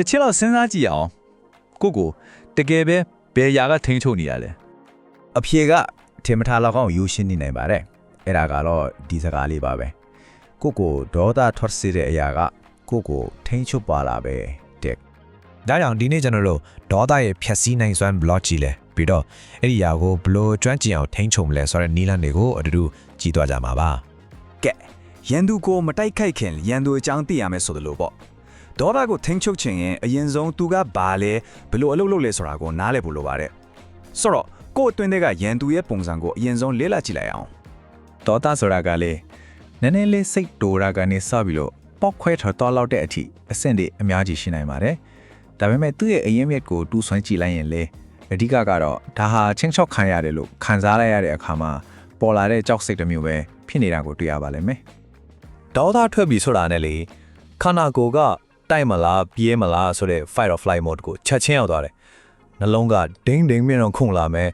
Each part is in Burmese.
တစ်ချက်တော့စဉ်းစားကြည့်အောင်ကိုကိုတကယ်ပဲဘယ်ຢာကထိန်းချုပ်နေရလဲအဖြေကထင်မထားလောက်အောင်ယူရှင်းနေနိုင်ပါတယ်အဲ့ဒါကတော့ဒီစကားလေးပါပဲကိုကိုဒေါသထွက်စေတဲ့အရာကကိုကိုထိန်းချုပ်ပါလာပဲတဲ့ဒါကြောင့်ဒီနေ့ကျွန်တော်တို့ဒေါသရဲ့ဖြက်စီးနိုင်စွမ်း block ကြည့်လဲပြီးတော့အဲ့ဒီຢာကိုဘလို့ကျွမ်းကျင်အောင်ထိန်းချုပ်မလဲဆိုတဲ့နီးလန်းတွေကိုအတူတူကြည့်သွားကြမှာပါကဲရန်သူကိုမတိုက်ခိုက်ခင်ရန်သူအကြောင်းသိရမယ်ဆိုတယ်လို့ပေါ့ ဒေါသကိုထိန်းချုပ်ခြင်းရင်အရင်ဆုံးသူကဘာလဲဘယ်လိုအလုပ်လုပ်လဲဆိုတာကိုနားလည်ဖို့လိုပါတယ်ဆိုတော့ကိုယ့်အတွင်းထဲကရန်သူရဲ့ပုံစံကိုအရင်ဆုံးလေ့လာကြည့်လိုက်အောင်ဒေါသဆိုတာကလေနည်းနည်းလေးစိတ်တိုတာကနေစပြီးလို့ပောက်ခွဲထွက်တော့လောက်တဲ့အထိအဆင့်တွေအများကြီးရှိနိုင်ပါတယ်ဒါပေမဲ့သူ့ရဲ့အရင်မြစ်ကိုတူးဆွမ်းကြည့်လိုက်ရင်လေအဓိကကတော့ဒါဟာချင်းချော့ခံရတယ်လို့ခံစားလိုက်ရတဲ့အခါမှာပေါ်လာတဲ့ကြောက်စိတ်တစ်မျိုးပဲဖြစ်နေတာကိုတွေ့ရပါလိမ့်မယ်ဒေါသထွက်ပြီဆိုတာနဲ့လေခန္ဓာကိုယ်က တိုက်မလားပြေးမလားဆိုတဲ့ fight or flight mode ကိုချက်ချင်းရောက်သွားတယ်နှလုံးကဒိန်းဒိန်းမြင့်တော့ခုန်လာမယ်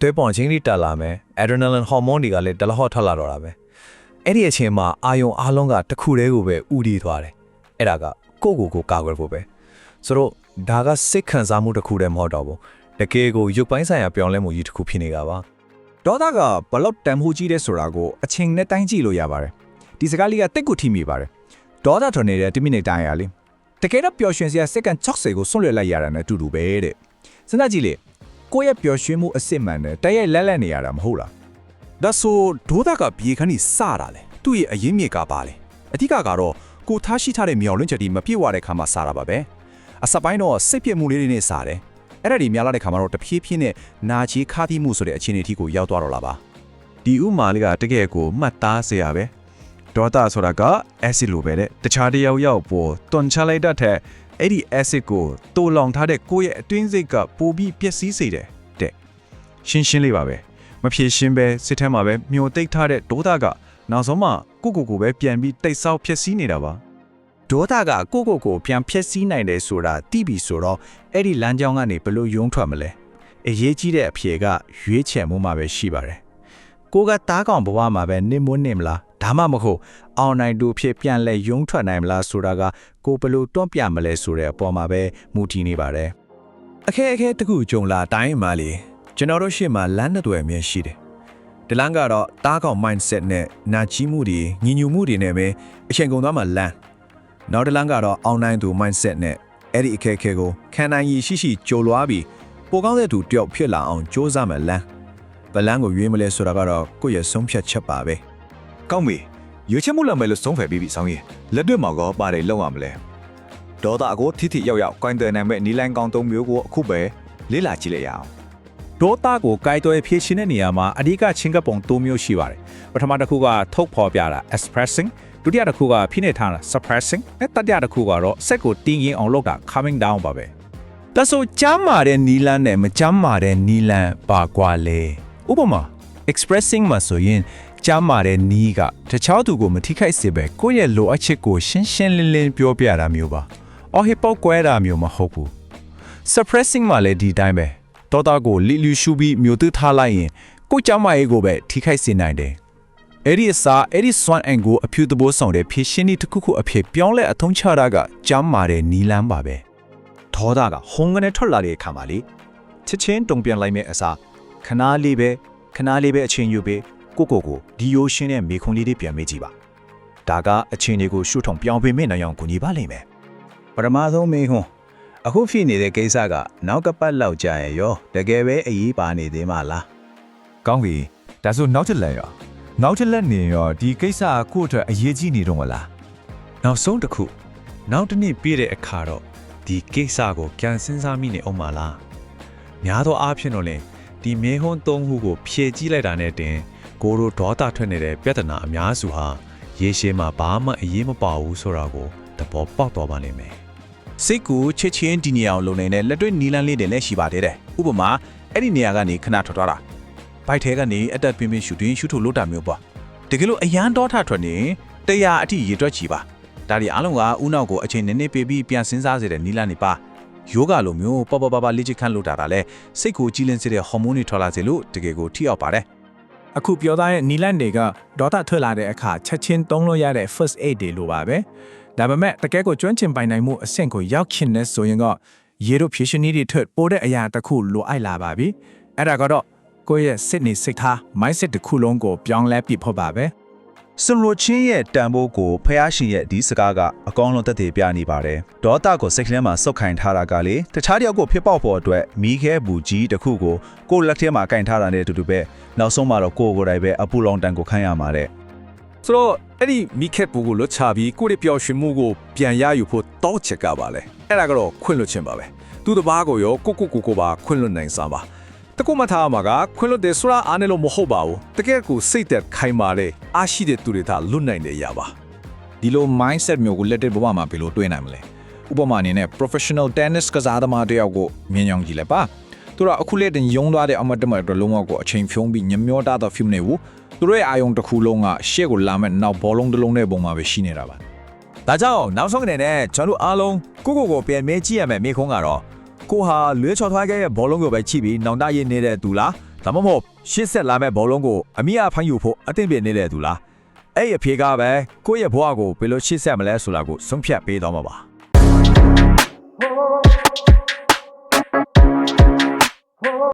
သွေးပေါင်ချင်းလေးတက်လာမယ် adrenaline hormone တွေကလည်းတလဟော့ထွက်လာတော့တာပဲအဲ့ဒီအချိန်မှာအာယုံအားလုံးကတစ်ခုတည်းကိုပဲဥတီးသွားတယ်အဲ့ဒါကကိုယ့်ကိုယ်ကိုကာကွယ်ဖို့ပဲဆိုတော့ဒါကစိတ်ခံစားမှုတစ်ခုတည်းမဟုတ်တော့ဘူးတကယ်ကိုရုပ်ပိုင်းဆိုင်ရာပြောင်းလဲမှုကြီးတစ်ခုဖြစ်နေတာပါဒေါသကဘလောက်တန်ဖိုးကြီးတဲ့ဆိုတာကိုအချိန်နဲ့တိုင်းကြည့်လို့ရပါတယ်ဒီစကားလေးကတိတ်ကိုထိမိပါတယ်ဒေါသထွန်နေတဲ့10မိနစ်တိုင်းရလေ တကယ်တော့ပျော်ရွှင်စရာစက္ကန့်60ကိုဆွန့်လွတ်လိုက်ရတာနဲ့အတူတူပဲတဲ့စဉ်းစားကြည့်လေကိုယ့်ရဲ့ပျော်ရွှင်မှုအစစ်မှန်နဲ့တရက်လက်လက်နေရတာမဟုတ်လားဒါဆိုဒေါသကဘီခန်းကြီးစတာလေသူ့ရဲ့အရင်းမြစ်ကပါလေအဓိကကတော့ကိုထားရှိထားတဲ့မြောင်လွင့်ချက်ဒီမပြည့်ဝတဲ့ခါမှစတာပါပဲအစပိုင်းတော့စိတ်ပြည့်မှုလေးတွေနဲ့စတယ်အဲ့ဒါဒီများလာတဲ့ခါမှာတော့တဖြည်းဖြည်းနဲ့နာချီခါသီးမှုဆိုတဲ့အခြေအနေအထိကိုရောက်သွားတော့လာပါဒီဥမာလေးကတကယ်ကိုမှတ်သားစရာပဲ ဒေါသဆိုတာက acid လိုပဲတဲ့တခြားတစ်ယောက်ယောက်ပေါ်တွန်ချလိုက်တဲ့ထက်အဲ့ဒီ acid ကိုတိုးလောင်ထားတဲ့ကိုယ့်ရဲ့အတွင်းစိတ်ကပိုပြီးပျက်စီးစေတယ်တဲ့ရှင်းရှင်းလေးပါပဲမဖြေရှင်းပဲစစ်ထဲမှာပဲမျောတိတ်ထားတဲ့ဒေါသကနောက်ဆုံးမှကိုကိုကိုပဲပြန်ပြီးတိတ်ဆောက်ပျက်စီးနေတာပါဒေါသကကိုကိုကိုပြန်ပျက်စီးနိုင်တယ်ဆိုတာသိပြီဆိုတော့အဲ့ဒီလမ်းကြောင်းကနေဘယ်လိုယုံထွက်မလဲအရေးကြီးတဲ့အဖြေကရွေးချယ်မှုမှာပဲရှိပါတယ်ကိုကတားကောင်ဘဝမှာပဲနစ်မွန်းနေမလား ဒါမှမဟုတ်အောင်နိုင်တူဖြစ်ပြန်လဲယုံထွက်နိုင်မလားဆိုတာကကိုဘယ်လို့တွန့်ပြမလဲဆိုတဲ့အပေါ်မှာပဲမူတည်နေပါတယ်အခဲအခဲတခုကြုံလာတိုင်းမှာလေကျွန်တော်တို့ရှေ့မှာလမ်းနှစ်သွယ်အမြင်ရှိတယ်ဒီလမ်းကတော့တားကောင် mindset နဲ့နာချီးမှုတွေညီညွတ်မှုတွေနဲ့ပဲအချိန်ကုန်သွားမှလမ်းနောက်တစ်လမ်းကတော့အောင်နိုင်သူ mindset နဲ့အဲ့ဒီအခဲအခဲကိုခံနိုင်ရည်ရှိရှိကြိုလွားပြီးပိုကောင်းတဲ့သူတယောက်ဖြစ်လာအောင်စ조사မယ်လမ်းဘလန်းကိုရွေးမလဲဆိုတာကတော့ကိုယ့်ရဲ့ဆုံးဖြတ်ချက်ပါပဲ ကောင်းပြီရွေးချက်မှုလုပ်မယ်လို့ဆုံးဖြတ်ပြီးပြီဆောင်းရင်လက်တွေ့မှာကောပါတယ်လောက်ရမလဲဒေါသကိုထိထိရောက်ရောက်ကိုင်းတယ်နိုင်မဲ့နီလိုင်းကောင်းသုံးမျိုးကိုအခုပဲလေ့လာကြည့်လိုက်ရအောင်ဒေါသကိုကိုက်တွယ်ဖြည့်ရှင်းတဲ့နေရာမှာအဓိကချင်းကပ်ပုံ၃မျိုးရှိပါတယ်ပထမတစ်ခုကထုတ်ဖော်ပြတာ expressing ဒုတိယတစ်ခုကဖိနှိပ်ထားတာ suppressing နဲ့တတိယတစ်ခုကတော့စက်ကိုတင်းရင်အောင်လုပ်တာ calming down ပါပဲဒါဆိုကြမ်းမာတဲ့နီလန်းနဲ့မကြမ်းမာတဲ့နီလန်းပါကွာလေဥပမာ expressing မှာဆိုရင် ကြမ်းမာတဲ့နီးကတခြားသူကိုမထိခိုက်စေပဲကိုယ့်ရဲ့လိုအပ်ချက်ကိုရှင်းရှင်းလင်းလင်းပြောပြတာမျိုးပါအော်ဟစ်ပေါက်ကွဲတာမျိုးမဟုတ်ဘူး suppressing မှာလည်းဒီတိုင်းပဲတောတာကိုလီလူရှူပြီးမျိုးသွထားလိုက်ရင်ကိုယ့်ကြမ်းမာရေးကိုပဲထိခိုက်စေနိုင်တယ်အဲ့ဒီအစားအဲ့ဒီ swan and go အဖြူတဘိုးဆောင်တဲ့ဖြည့်ရှင်းနည်းတစ်ခုခုအဖြစ်ပြောင်းလဲအသုံးချတာကကြမ်းမာတဲ့နီလန်းပါပဲဒေါသကဟုံးကနေထွက်လာတဲ့အခါမှာလေချက်ချင်းတုံပြန်လိုက်မဲ့အစားခနာလေးပဲခနာလေးပဲအချင်းယူပေး ကိုကိုကိုဒီယိုရှင်းတဲ့မေခွန်လေးတွေပြန်မေးကြည့်ပါဒါကအချင်းတွေကိုရှုထုံပြောင်းပေးမဲ့နိုင်အောင်ကူညီပါလိမ့်မယ်ပထမဆုံးမေးခွန်းအခုဖြစ်နေတဲ့ကိစ္စကနောက်ကပတ်လောက်ကြာရင်ရောတကယ်ပဲအရေးပါနေသေးမလားကောင်းပြီဒါဆိုနောက်တစ်လက်ရောနောက်တစ်လက်နေရောဒီကိစ္စကကိုယ့်အတွက်အရေးကြီးနေတော့မလားနောက်ဆုံးတစ်ခုနောက်တစ်နေ့ပြည့်တဲ့အခါတော့ဒီကိစ္စကိုပြန်စဉ်းစားမိနေအောင်မလားများသောအားဖြင့်တော့လေဒီမဲဟုံးသုံးခုကိုဖြည့်ကြည့်လိုက်တာနဲ့တင် ကိုတို့ဒေါသထွက်နေတဲ့ပြဿနာအများစုဟာရေရှည်မှာဘာမှအရေးမပါဘူးဆိုတာကိုသဘောပေါက်သွားပါလိမ့်မယ်စိတ်ကိုချစ်ချင်းတည်နေအောင်လုပ်နေတဲ့လက်တွေ့နီလန်းလေးတွေလည်းရှိပါသေးတယ်ဥပမာအဲ့ဒီနေရာကနေခဏထွက်သွားတာဘိုက်ထဲကနေအတက်ပင်းပင်းရှူတင်ရှူထုတ်လို့တာမျိုးပေါ့တကယ်လို့အရန်တော်ထထွက်နေတရားအထိရေတွက်ချီပါဒါဒီအားလုံးကဥနောက်ကိုအချိန်နည်းနည်းပေးပြီးပြန်စဉ်းစားစေတဲ့နီလန်းနေပါယောဂလိုမျိုးပပပပလေ့ကျင့်ခန်းလုပ်တာကလည်းစိတ်ကိုကြည်လင်စေတဲ့ဟော်မုန်းတွေထွက်လာစေလို့တကယ်ကိုထိရောက်ပါတယ် အခုပြောသားရဲ့နီလန့်တွေကဒေါသထွက်လာတဲ့အခါချက်ချင်းသုံးလို့ရတဲ့ first aid တွေလိုပါပဲဒါပေမဲ့တကယ်ကိုကျွမ်းကျင်ပိုင်နိုင်မှုအဆင့်ကိုရောက်ချင်တဲ့ဆိုရင်ကရေတို့ဖြည့်ရှင်နည်းတွေထွက်ပိုတဲ့အရာတစ်ခုလိုအပ်လာပါပြီအဲ့ဒါကတော့ကိုယ့်ရဲ့စိတ်နေစိတ်ထား mindset တစ်ခုလုံးကိုပြောင်းလဲပြဖို့ပါပဲ စွန်လိုချင်းရဲ့တန်ဖိုးကိုဖះရှင်ရဲ့ဒီစကားကအကောင်းလုံးသက်သေပြနေပါတယ်ဒေါတာကိုစိတ်ကလေးမှာစုတ်ခိုင်ထားတာကလေတခြားတယောက်ကိုဖြစ်ပေါက်ဖို့အတွက်မီးခဲဘူးကြီးတစ်ခုကိုကိုယ့်လက်ထဲမှာကင်ထားတာနဲ့အတူတူပဲနောက်ဆုံးမှာတော့ကိုယ့်ကိုယ်တိုင်ပဲအပူလောင်တန်ကိုခန့်ရမှာတဲ့ဆိုတော့အဲ့ဒီမိခက်ပူကိုလွတ်ချပြီးကိုယ့်ရဲ့ပျော်ရွှင်မှုကိုပြန်ရယူဖို့တောက်ချက်ကပါလေအဲ့ဒါကတော့ခွင့်လွတ်ခြင်းပါပဲသူတစ်ပါးကိုရောကိုကိုကိုကိုပါခွင့်လွတ်နိုင်စားပါ တကူမထားမှာကခွင့်လွတ်တယ်ဆိုတာအားနဲ့လို့မဟုတ်ပါဘူးတကယ်ကိုစိတ်သက်ခိုင်မာတဲ့အားရှိတဲ့သူတွေသာလွတ်နိုင်တဲ့အရာပါဒီလို mindset မျိုးကိုလက်တွေ့ဘဝမှာဘယ်လိုတွေ့နိုင်မလဲဥပမာအနေနဲ့ professional tennis ကစားသမားတစ်ယောက်ကိုမြင်အောင်ကြည့်လိုက်ပါသူတို့အခုလက်တင်ယုံသွားတဲ့အမတ်တမတ်တို့လုံးဝကိုအချိန်ဖြုံးပြီးညမျောတာတော့ film နေဘူးသူတို့ရဲ့အာယုံတစ်ခုလုံးကရှေ့ကိုလာမဲ့နောက်ဘောလုံးတစ်လုံးနဲ့ပုံမှာပဲရှိနေတာပါဒါကြောင့်နောက်ဆုံးအနေနဲ့ကျွန်တော်တို့အားလုံးကိုကိုကိုပြန်မဲကြည့်ရမယ်မိခုံးကတော့ ကိုဟာလွဲချော်ထွားခဲ့ရဲ့ဘောလုံးကိုပဲချိပြီးနောင်တရည်နေတဲ့သူလားဒါမှမဟုတ်ရှစ်ဆက်လာမဲ့ဘောလုံးကိုအမိအဖမ်းယူဖို့အသင့်ပြင်နေတဲ့သူလားအဲ့ဒီအဖြေကပဲကိုယ့်ရဲ့ဘဝကိုဘယ်လိုရှစ်ဆက်မလဲဆိုတာကိုဆုံးဖြတ်ပေးတော့မှာပါ